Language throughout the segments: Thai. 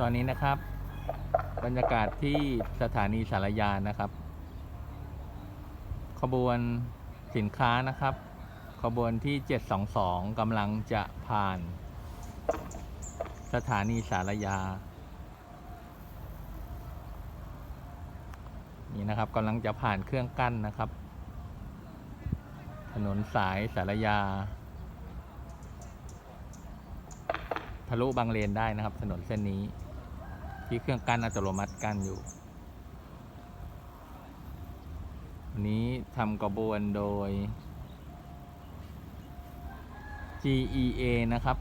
ตอนนี้นะครับ บรรยากาศที่สถานีสารยานะครับ ขบวนสินค้านะครับ ขบวนที่ 722กำลังจะผ่าน สถานีสารยา นี่นะครับกำลังจะผ่านเครื่องกั้นนะครับ ถนนสายสารยา ทะลุบางเลนได้นะครับ ถนนเส้นนี้ ที่เครื่องกั้นอัตโนมัติกั้นอยู่ วันนี้ทำกระบวนโดย GEA นะครับ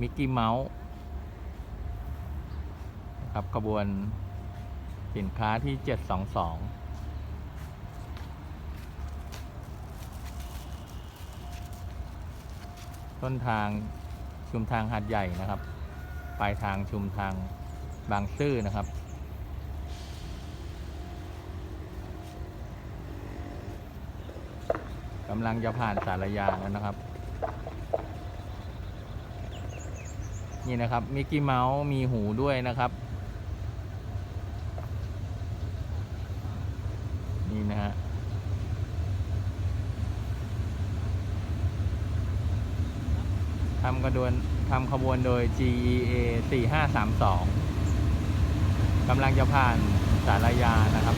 มิกกี้เมาส์นะครับกระบวนสินค้าที่ 722ต้นทาง ชุมทางหัดใหญ่นะครับ ปลายทางชุมทางบางซื่อนะครับ กำลังจะผ่านสารยาแล้วนะครับ นี่นะครับมิกกี้เมาส์มีหูด้วยนะครับ นี่นะฮะ ทำกระดวนทำขบวนโดย GEA 4532กำลังจะผ่านสารยานะครับ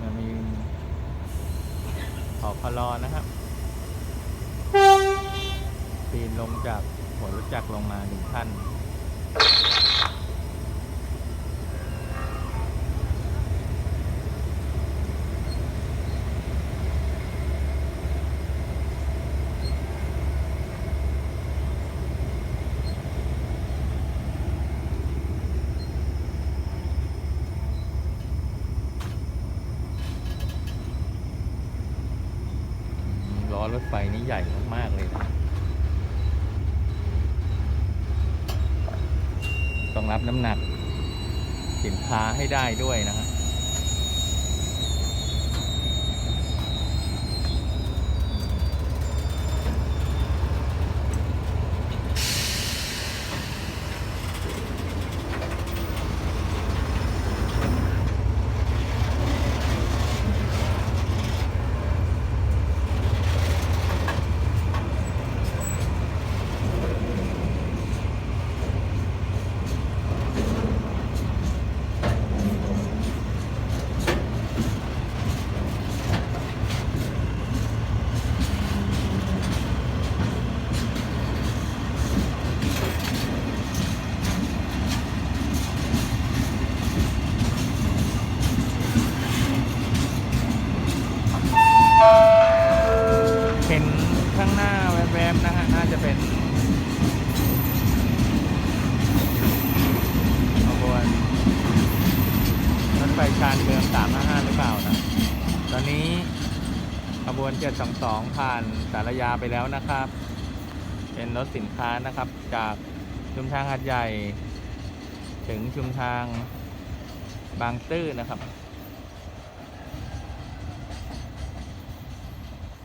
มันมีข อพลอนะครับปีนลงจากหัวรถจักรลงมาหนึ่งท่าน รถไฟนี่ใหญ่มากๆเลยนะต้องรับน้ำหนักสินค้าให้ได้ด้วยนะครับ ห็นข้างหน้าแวบๆนะฮะ น่าจะเป็นขบวนรถไฟชานเมือง355หรือเปล่านะ ตอนนี้ขบวน 722 ผ่านสารยาไปแล้วนะครับ เป็นรถสินค้านะครับ จากชุมทางหัดใหญ่ ถึงชุมทางบางซื่อนะครับ